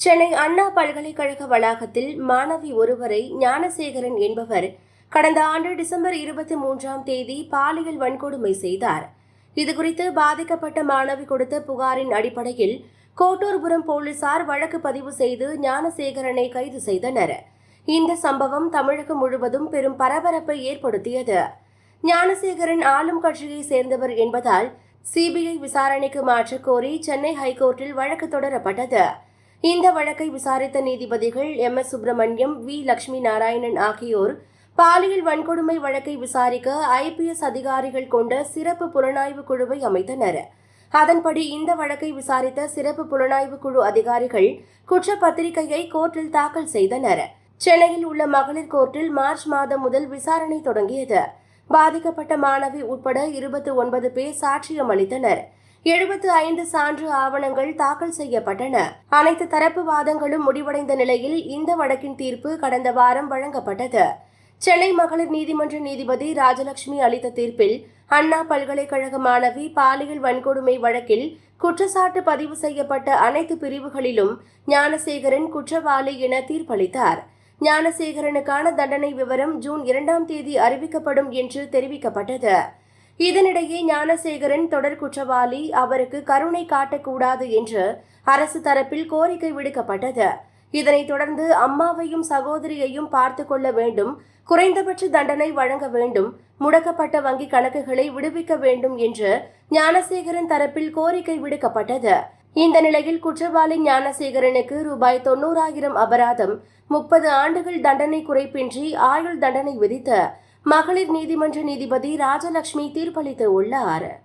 சென்னை அண்ணா பல்கலைக்கழக வளாகத்தில் மாணவி ஒருவரை ஞானசேகரன் என்பவர் கடந்த ஆண்டு டிசம்பர் இருபத்தி மூன்றாம் தேதி பாலியல் வன்கொடுமை செய்தார். இதுகுறித்து பாதிக்கப்பட்ட மாணவி கொடுத்த புகாரின் அடிப்படையில் கோட்டூர்புரம் போலீசார் வழக்கு பதிவு செய்து ஞானசேகரனை கைது செய்தனர். இந்த சம்பவம் தமிழகம் முழுவதும் பெரும் பரபரப்பை ஏற்படுத்தியது. ஞானசேகரன் ஆளும் கட்சியை சேர்ந்தவர் என்பதால் சிபிஐ விசாரணைக்கு மாற்றக் கோரி சென்னை ஹைகோர்ட்டில் வழக்கு தொடரப்பட்டது. இந்த வழக்கை விசாரித்த நீதிபதிகள் M. S. Subramaniam V. Lakshmi Narayanan ஆகியோர் பாலியல் வன்கொடுமை வழக்கை விசாரிக்க ஐபிஎஸ் அதிகாரிகள் கொண்ட சிறப்பு புலனாய்வு குழுவை அமைத்தனர். அதன்படி இந்த வழக்கை விசாரித்த சிறப்பு புலனாய்வு குழு அதிகாரிகள் குற்றப்பத்திரிகையை கோர்ட்டில் தாக்கல் செய்தனர். சென்னையில் உள்ள மகளிர் கோர்ட்டில் மார்ச் மாதம் முதல் விசாரணை தொடங்கியது. பாதிக்கப்பட்ட மாணவி உட்பட இருபத்தி ஒன்பது பேர் சாட்சியம் அளித்தனர் எழுபத்து ஐந்து சான்று ஆவணங்கள் தாக்கல் செய்யப்பட்டன. அனைத்து தரப்பு வாதங்களும் முடிவடைந்த நிலையில் இந்த வழக்கின் தீர்ப்பு கடந்த வாரம் வழங்கப்பட்டது. சென்னை மகளிர் நீதிமன்ற நீதிபதி ராஜலட்சுமி அளித்த தீர்ப்பில் அண்ணா பல்கலைக்கழக மாணவி பாலியல் வன்கொடுமை வழக்கில் குற்றச்சாட்டு பதிவு செய்யப்பட்ட அனைத்து பிரிவுகளிலும் ஞானசேகரன் குற்றவாளி என தீர்ப்பளித்தார். ஞானசேகரனுக்கான தண்டனை விவரம் ஜூன் இரண்டாம் தேதி அறிவிக்கப்படும் என்று தெரிவிக்கப்பட்டது. இதனிடையே ஞானசேகரன் தொடர் குற்றவாளி. அவருக்கு கருணை காட்டக்கூடாது என்று அரசு தரப்பில் கோரிக்கை விடுக்கப்பட்டது. இதனைத் தொடர்ந்து அம்மாவையும் சகோதரியையும் பார்த்து கொள்ள வேண்டும். குறைந்தபட்ச தண்டனை வழங்க வேண்டும். முடக்கப்பட்ட வங்கி கணக்குகளை விடுவிக்க வேண்டும் என்று ஞானசேகரன் தரப்பில் கோரிக்கை விடுக்கப்பட்டது. இந்த நிலையில் குற்றவாளி ஞானசேகரனுக்கு ரூபாய் தொண்ணூறாயிரம் அபராதம் முப்பது ஆண்டுகள் தண்டனை குறைப்பின்றி ஆயுள் தண்டனை விதித்து மகளிர் நீதிமன்ற நீதிபதி ராஜலட்சுமி தீர்ப்பளித்து உள்ளார்.